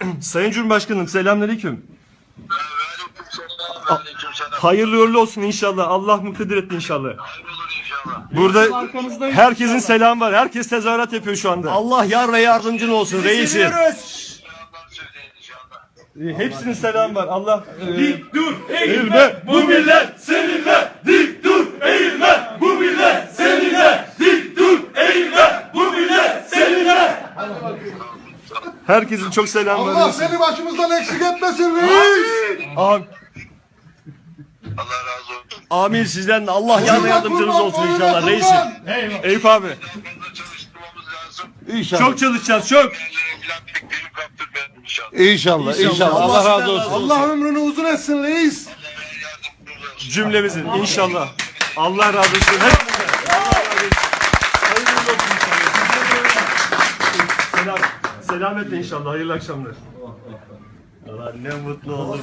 Sayın Cumhurbaşkanım selamünaleyküm. Hayırlı uğurlu olsun inşallah. Allah muktedir etti inşallah. Hayırlı inşallah. Burada herkesin selamı var. Herkes tezahürat yapıyor şu anda. Allah yar ve yardımcın olsun reisim. İnşallah. Hepsinin selamı var. Allah Dik dur eğilme bu millet seninle dik dur eğilme bu millet seninle dik dur eğilme bu millet seninle herkesin çok selamı Allah seni başımızdan eksik etmesin reis. Abi, Allah razı olsun. Amin sizden de Allah ve yardımcınız olsun inşallah reisim. Eyüp abi. İnşallah. Çok çalışacağız çok. İnşallah. İnşallah, inşallah. Allah razı olsun. Allah ömrünü uzun etsin reis. Cümlemizin inşallah. Allah razı olsun. Hepinize. Allah razı olsun. Selam. Selametle inşallah. Hayırlı akşamlar. Allah ne mutlu olur.